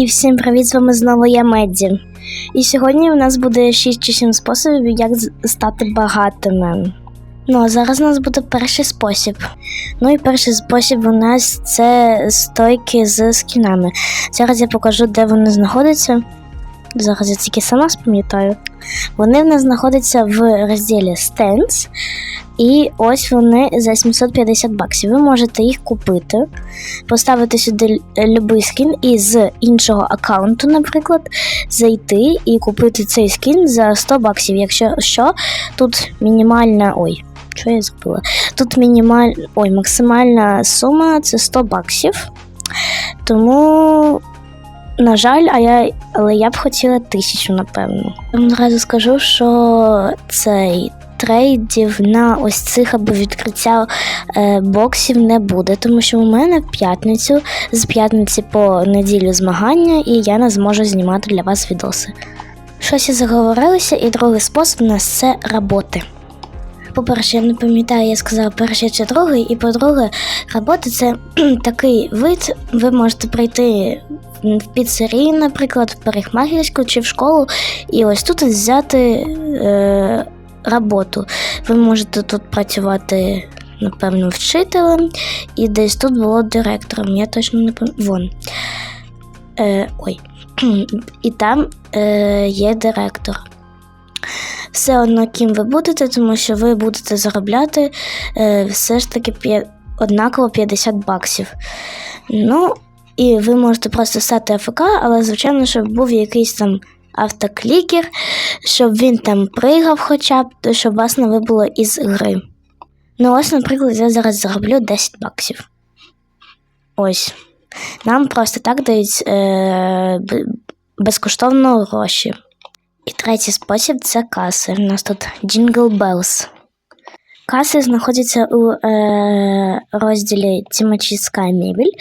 І всім привіт, з вами знову я Медзі. І сьогодні у нас буде 6 чи 7 способів, як стати багатими. Ну, а зараз у нас буде перший спосіб. Ну і перший спосіб у нас це стойки з скінами. Зараз я покажу, де вони знаходяться. Зараз я тільки сама спам'ятаю. Вони в нас знаходяться в розділі Stands. І ось вони за 750 баксів. Ви можете їх купити, поставити сюди любий скін і з іншого аккаунту, наприклад, зайти і купити цей скін за 100 баксів. Якщо що, тут мінімальна. Ой, що я забула? Тут мінімаль... Ой, максимальна сума це 100 баксів. Тому. На жаль, а я, але я б хотіла тисячу, напевно. Я вам одразу скажу, що цей трейдів на ось цих або відкриття е, боксів не буде, тому що у мене в п'ятницю з п'ятниці по неділю змагання, і я не зможу знімати для вас відоси. Щось я заговорилася, і другий спосіб у нас це роботи. По-перше, я не пам'ятаю, я сказала перший чи другий, і по-друге, робота це такий вид, ви можете прийти в піцерію, наприклад, в парикмахерську чи в школу, і ось тут взяти е, роботу. Ви можете тут працювати, напевно, вчителем, і десь тут було директором. Я точно не пам'ятаю. Вон. Е, ой. І там е, є директор. Все одно, ким ви будете, тому що ви будете заробляти е, все ж таки однаково 50 баксів. Ну, і ви можете просто стати АФК, але, звичайно, щоб був якийсь там автоклікер, щоб він там пригав хоча б, щоб вас не вибуло із гри. Ну, ось, наприклад, я зараз зароблю 10 баксів. Ось. Нам просто так дають е, безкоштовно гроші. І третій спосіб це каси. У нас тут Jingle Bells. Каси знаходяться у е, розділі Тімачівська мебель,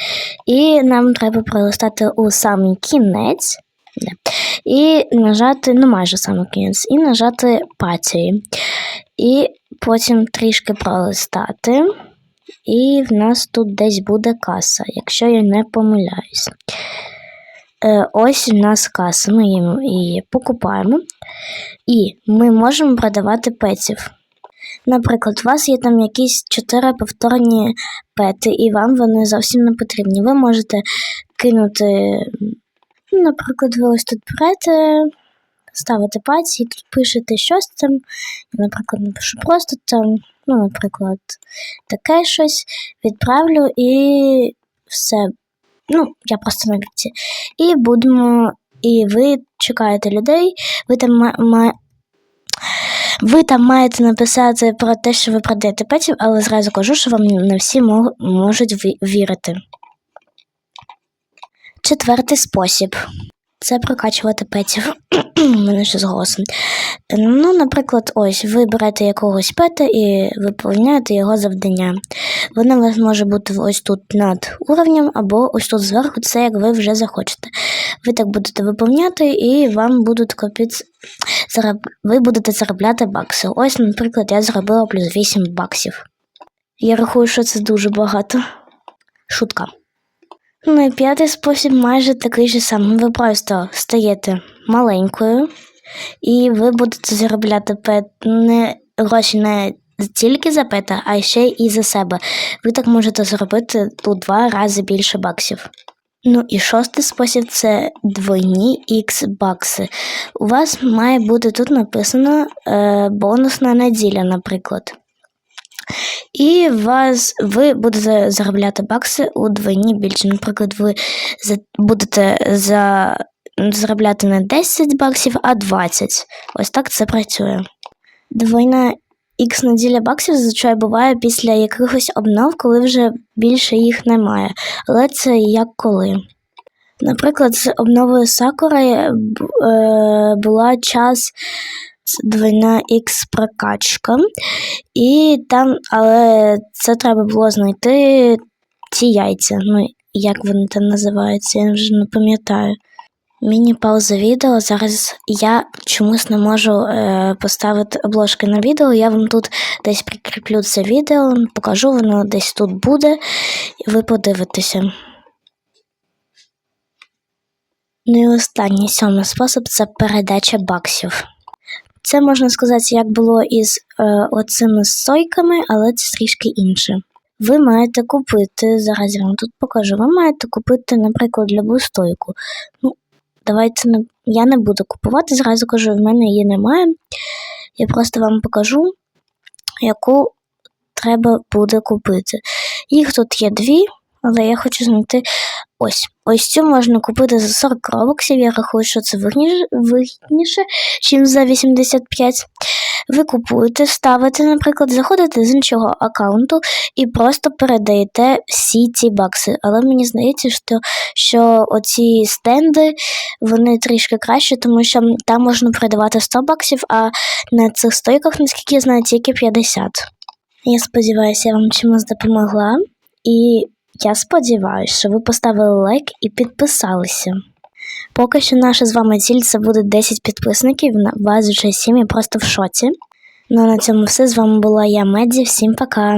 і нам треба пролистати у самий кінець і нажати, ну майже саме кінець, і нажати патії. І потім трішки пролистати. І в нас тут десь буде каса, якщо я не помиляюсь. Е, ось у нас каса, ми її покупаємо. І ми можемо продавати петів. Наприклад, у вас є там якісь чотири повторні пети, і вам вони зовсім не потрібні. Ви можете кинути, ну, наприклад, ви ось тут берете, ставите пальці і тут пишете щось там. Я, наприклад, напишу просто там, ну, наприклад, таке щось, відправлю і все. Ну, я просто на віці. І будемо. І ви чекаєте людей, ви там ви там маєте написати про те, що ви продаєте петів, але зразу кажу, що вам не всі можуть ві- вірити. Четвертий спосіб це прокачувати петів. Мене ще з голосом. Ну, наприклад, ось ви берете якогось пета і виповняєте його завдання. Воно у вас може бути ось тут над уровнем, або ось тут зверху, це як ви вже захочете. Ви так будете виповняти, і вам будуть копіць. Зараб... Ви будете заробляти бакси. Ось, наприклад, я зробила плюс 8 баксів. Я рахую, що це дуже багато. Шутка. Ну і п'ятий спосіб майже такий же самий. Ви просто стаєте маленькою, і ви будете заробляти пет не гроші не тільки за пета, а ще і за себе. Ви так можете зробити у два рази більше баксів. Ну і шостий спосіб це двойні X бакси. У вас має бути тут написано е, бонусна неділя, наприклад. І вас, ви будете заробляти бакси удвойні більше. Наприклад, ви будете за, заробляти не 10 баксів, а 20. Ось так це працює. Двойна X неділя баксів зазвичай буває після якихось обнов, коли вже більше їх немає. Але це як коли. Наприклад, з обновою Сакури е, була час двойна X прокачка, і там, але це треба було знайти ті яйця. Ну, як вони там називаються, я вже не пам'ятаю. Міні-пауза відео. Зараз я чомусь не можу е, поставити обложки на відео. Я вам тут десь прикріплю це відео, покажу, воно десь тут буде, і ви подивитеся. Ну і останній сьомий спосіб це передача баксів. Це можна сказати, як було із е, оцими стойками, але це трішки інше. Ви маєте купити, зараз я вам тут покажу, ви маєте купити, наприклад, любу стойку. Ну, давайте не, я не буду купувати, зразу кажу, в мене її немає. Я просто вам покажу, яку треба буде купити. Їх тут є дві, але я хочу знайти ось. Ось цю можна купити за 40 робоксів. Я рахую, що це вигідніше, ніж за 85. Ви купуєте, ставите, наприклад, заходите з іншого аккаунту і просто передаєте всі ці бакси. Але мені здається, що, що оці стенди вони трішки краще, тому що там можна передавати 100 баксів, а на цих стойках, наскільки я знаю, тільки 50. Я сподіваюся, я вам чимось допомогла. І я сподіваюся, що ви поставили лайк і підписалися. Поки що наша з вами ціль це буде 10 підписників, на вже 7, я просто в шоці. Ну а на цьому все. З вами була я, Медзі. Всім пока!